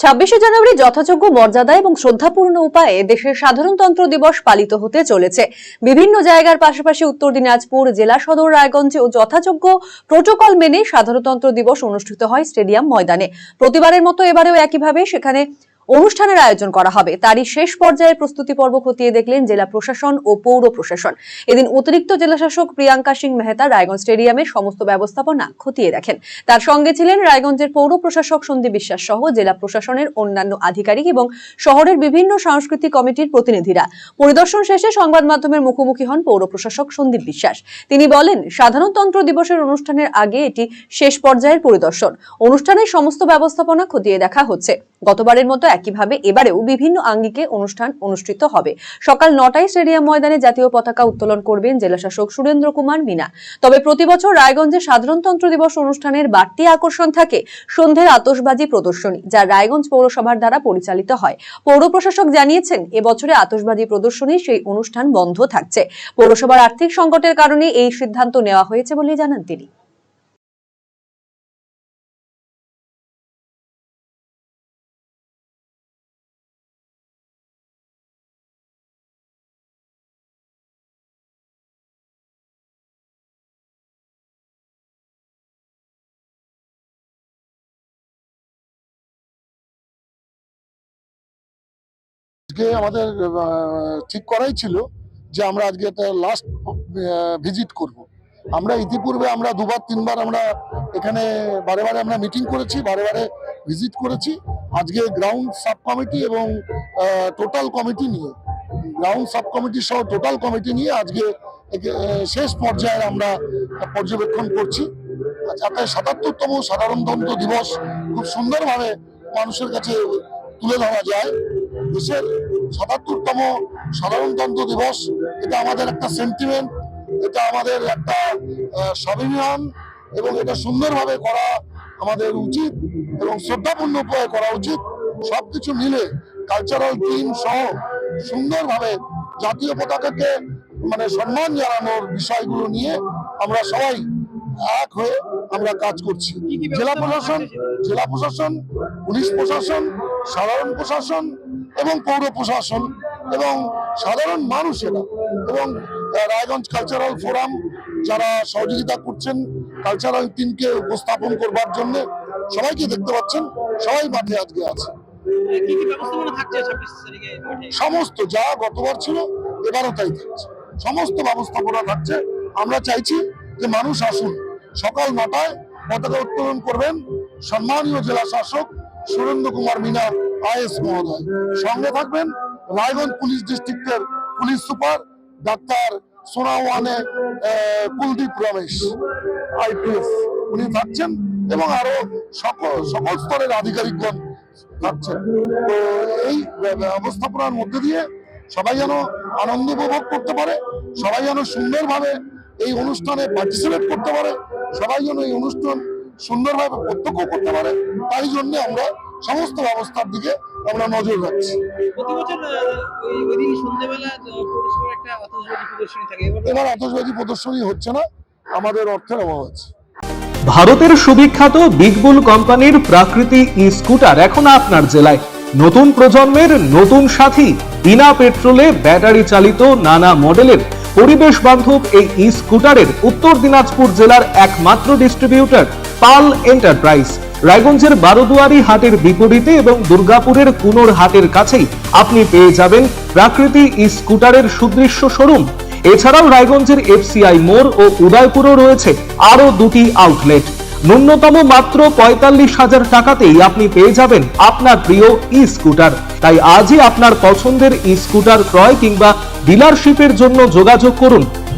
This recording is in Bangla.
ছাব্বিশে জানুয়ারি যথাযোগ্য মর্যাদা এবং শ্রদ্ধাপূর্ণ উপায়ে দেশের সাধারণতন্ত্র দিবস পালিত হতে চলেছে। বিভিন্ন জায়গার পাশাপাশি উত্তর দিনাজপুর, জেলা সদর রায়গঞ্জেও যথাযোগ্য প্রোটোকল মেনে সাধারণতন্ত্র দিবস অনুষ্ঠিত হয় স্টেডিয়াম ময়দানে। প্রতিবারের মতো এবারেও একইভাবে সেখানে অনুষ্ঠানের আয়োজন করা হবে। তারই শেষ পর্যায়ের প্রস্তুতি পর্ব খতিয়ে দেখলেন জেলা প্রশাসন ও পৌর প্রশাসন। এদিন অতিরিক্ত জেলাশাসক প্রিয়াঙ্কা সিং মেহতা রায়গঞ্জ স্টেডিয়ামের সমস্ত ব্যবস্থাপনা খতিয়ে দেখেন। তার সঙ্গে ছিলেন রায়গঞ্জের পৌর প্রশাসক সন্দীপ বিশ্বাস সহ জেলা প্রশাসনের অন্যান্য আধিকারিক এবং শহরের বিভিন্ন সাংস্কৃতিক কমিটির প্রতিনিধিরা। পরিদর্শন শেষে সংবাদ মাধ্যমের মুখোমুখি হন পৌর প্রশাসক সন্দীপ বিশ্বাস। তিনি বলেন, সাধারণতন্ত্র দিবসের অনুষ্ঠানের আগে এটি শেষ পর্যায়ের পরিদর্শন। অনুষ্ঠানের সমস্ত ব্যবস্থাপনা খতিয়ে দেখা হচ্ছে। গতবারের মতো একইভাবে এবারেও বিভিন্ন আঙ্গিকে অনুষ্ঠান অনুষ্ঠিত হবে। সকাল নটায় স্টেডিয়াম ময়দানে জাতীয় পতাকা উত্তোলন করবেন জেলাশাসক সুরেন্দ্র কুমার মিনা। তবে প্রতিবছর রায়গঞ্জে সাধারণতন্ত্র দিবস অনুষ্ঠানের বাড়তি আকর্ষণ থাকে সন্ধ্যের আতশবাজি প্রদর্শনী, যা রায়গঞ্জ পৌরসভার দ্বারা পরিচালিত হয়। পৌর প্রশাসক জানিয়েছেন, এবছরে আতশবাজি প্রদর্শনী সেই অনুষ্ঠান বন্ধ থাকছে। পৌরসভার আর্থিক সংকটের কারণে এই সিদ্ধান্ত নেওয়া হয়েছে বলে জানান তিনি। আজকে আমাদের ঠিক করাই ছিল যে আমরা আজকে একটা লাস্ট ভিজিট করব। আমরা ইতিপূর্বে আমরা দুবার, তিনবার আমরা এখানে বারে বারে আমরা মিটিং করেছি, বারে বারে ভিজিট করেছি। আজকে গ্রাউন্ড সাব কমিটি এবং টোটাল কমিটি নিয়ে গ্রাউন্ড সাব কমিটি সহ টোটাল কমিটি নিয়ে আজকে শেষ পর্যায়ে আমরা পর্যবেক্ষণ করছি। যাতে সাতাত্তরতম সাধারণতন্ত্র দিবস খুব সুন্দরভাবে মানুষের কাছে তুলে ধরা যায়। দেশের সাতাত্তরতম সাধারণতন্ত্র দিবস এটা আমাদের একটা সেন্টিমেন্ট এটা আমাদের একটা স্বাভিমান এবং এটা সুন্দরভাবে করা আমাদের উচিত এবং শ্রদ্ধাপূর্ণ উপায়ে করা উচিত। সবকিছু মিলে কালচারাল টিম সহ সুন্দরভাবে জাতীয় পতাকাকে মানে সম্মান জানানোর বিষয়গুলো নিয়ে আমরা সবাই এক হয়ে আমরা কাজ করছি। জেলা প্রশাসন জেলা প্রশাসন পুলিশ প্রশাসন সাধারণ প্রশাসন এবং পৌর প্রশাসন এবং সাধারণ মানুষেরা এবং রায়গঞ্জ কালচারাল ফোরাম যারা সহযোগিতা করছেন কালচারাল টিমকে উপস্থাপন করবার জন্য সবাইকে দেখতে পাচ্ছেন সবাই মাঠে আজকে আছে? সমস্ত যা গতবার ছিল এবারও তাই থাকছে। সমস্ত ব্যবস্থাপনা থাকছে। আমরা চাইছি যে মানুষ আসুন সকাল নটায় পতাকা উত্তোলন করবেন। সম্মানীয় জেলা শাসক সুরেন্দ্র কুমার মিনা আইএস মহোদয়। সঙ্গে থাকবেন রায়গঞ্জ পুলিশ ডিস্ট্রিক্টের police super doctor Sonawane Kuldeep Ramesh, IPS. উনি থাকছেন এবং আরও সকল সকল স্তরের আধিকারিকগণ থাকছেন। তো এই ব্যবস্থাপনার মধ্যে দিয়ে সবাই যেন আনন্দ উপভোগ করতে পারে, সবাই যেন সুন্দরভাবে এই অনুষ্ঠানে পার্টিসিপেট করতে পারে, সবাই যেন এই অনুষ্ঠান সুন্দরভাবে প্রত্যক্ষ করতে পারে, তাই জন্য আমরা সমস্ত ব্যবস্থার দিকে আমরা নজর রাখছি। এবার আতশবাজি প্রদর্শনী হচ্ছে না আমাদের অর্থের অভাব আছে। ভারতের সুবিখ্যাত বিগবুল কোম্পানির প্রাকৃতিক ই স্কুটার এখন আপনার জেলায়। নতুন প্রজন্মের নতুন সাথী বিনা পেট্রোলে ব্যাটারি চালিত নানা মডেলের পরিবেশ বান্ধব এই ই স্কুটারের উত্তর দিনাজপুর জেলার একমাত্র ডিস্ট্রিবিউটর পাল এন্টারপ্রাইজ। রায়গঞ্জের বারোদুয়ারি হাটের বিপরীতে এবং দুর্গাপুরের কুনোর হাটের কাছেই আপনি পেয়ে যাবেন প্রাকৃতিক ই স্কুটারের সুদৃশ্য শোরুম। এছাড়াও রায়গঞ্জের এফসিআই মোড় ও উদয়পুরও রয়েছে আরও দুটি আউটলেট ন্যূনতম মাত্র পঁয়তাল্লিশ হাজার টাকাতেই আপনি পেয়ে যাবেন আপনার প্রিয় ই স্কুটার তাই আজই আপনার পছন্দের ই স্কুটার ক্রয় কিংবা ডিলারশিপের জন্য যোগাযোগ করুন।